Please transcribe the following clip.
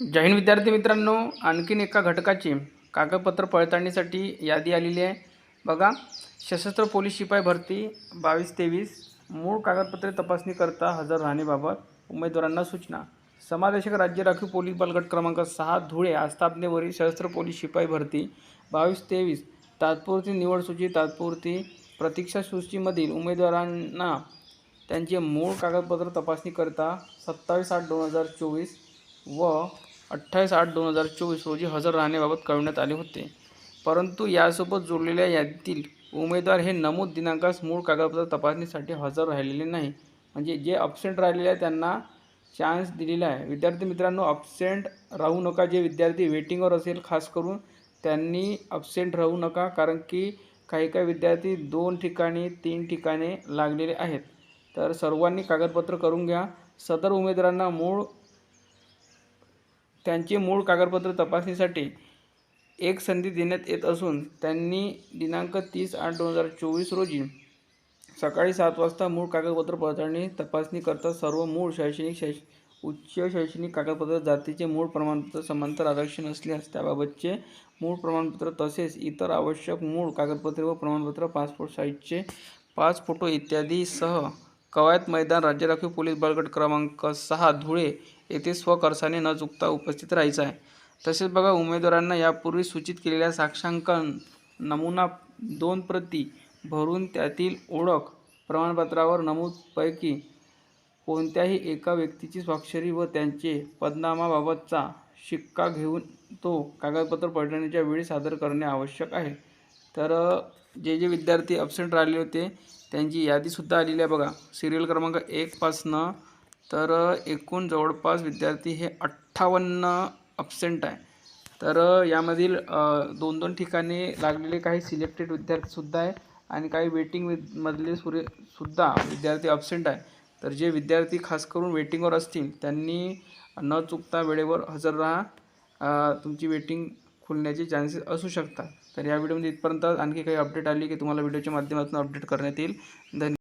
जय हिंद विद्यार्थी मित्रांनो. आणखीन एका घटकाची कागदपत्र पडताळणीसाठी यादी आलेली आहे. बघा सशस्त्र पोलीस शिपाई भरती बावीस तेवीस. मूळ कागदपत्रे तपासणी करता हजर राहण्याबाबत उमेदवारांना सूचना. समादेशक राज्य राखीव पोलीस बलगट क्रमांक सहा धुळे आस्थापनेवरील सशस्त्र पोलीस शिपाई भरती बावीस तेवीस. तात्पुरती निवड सूची तात्पुरती प्रतीक्षा सूचीमधील उमेदवारांना त्यांचे मूळ कागदपत्र तपासणी करता सत्तावीस आठ दोन हजार चोवीस व अठ्ठावीस आठ दोन हजार चोवीस रोजी हजर राहण्याबाबत कळवण्यात आले होते. परंतु यासोबत जोडलेल्या यादीतील उमेदवार हे नमूद दिनांकास मूळ कागदपत्र तपासणीसाठी हजर राहिलेले नाही. म्हणजे जे अब्सेंट राहिलेले आहे त्यांना चान्स दिलेला आहे. विद्यार्थी मित्रांनो अब्सेंट राहू नका. जे विद्यार्थी वेटिंगवर असेल खास करून त्यांनी अब्सेंट राहू नका. कारण की काही काही विद्यार्थी दोन ठिकाणी तीन ठिकाणी लागलेले आहेत. तर सर्वांनी कागदपत्र करून घ्या. सदर उमेदवारांना मूळ त्यांचे मूळ कागदपत्र तपासणीसाठी एक संधी देण्यात येत असून त्यांनी दिनांक तीस आठ दोन हजार चोवीस रोजी सकाळी सात वाजता मूळ कागदपत्र पडताळणी तपासणी करता सर्व मूळ शैक्षणिक शैक्ष उच्च शैक्षणिक कागदपत्र जातीचे मूळ प्रमाणपत्र समांतर आरक्षण असल्यास त्याबाबतचे मूळ प्रमाणपत्र तसेच इतर आवश्यक मूळ कागदपत्रे व प्रमाणपत्र पासपोर्ट साईजचे पाच फोटो इत्यादीसह कवायत मैदान राज्य राखीव पोलीस बळगट क्रमांक सहा धुळे येथे स्वखर्चाने न चुकता उपस्थित राहायचं आहे. तसेच बघा उमेदवारांना यापूर्वी सूचित केलेल्या साक्षांकन नमुना दोन प्रती भरून त्यातील ओळख प्रमाणपत्रावर नमूदपैकी कोणत्याही एका व्यक्तीची स्वाक्षरी व त्यांचे पदनामाबाबतचा शिक्का घेऊन तो कागदपत्र पडण्याच्या वेळी सादर करणे आवश्यक आहे. तर जे जे विद्यार्थी अब्सेंट राहिले होते त्यांची यादीसुद्धा आलेली आहे बघा. सिरियल क्रमांक एकपासनं तर एकूण जवळपास विद्यार्थी हे अठ्ठावन्न अब्सेंट आहे. तर यामधील दोन दोन ठिकाणी लागलेले काही सिलेक्टेड विद्यार्थीसुद्धा आहे आणि काही वेटिंग मधले सुरे सुद्धा विद्यार्थी अब्सेंट आहे. तर जे विद्यार्थी खास करून वेटिंगवर असतील त्यांनी न चुकता वेळेवर हजर राहा. तुमची वेटिंग खुलण्याचे चान्सेस असू शकतात. तर या व्हिडिओमध्ये इथपर्यंत आणखी काही अपडेट आली की तुम्हाला व्हिडिओच्या माध्यमातून अपडेट करण्यात येईल. धन्यवाद.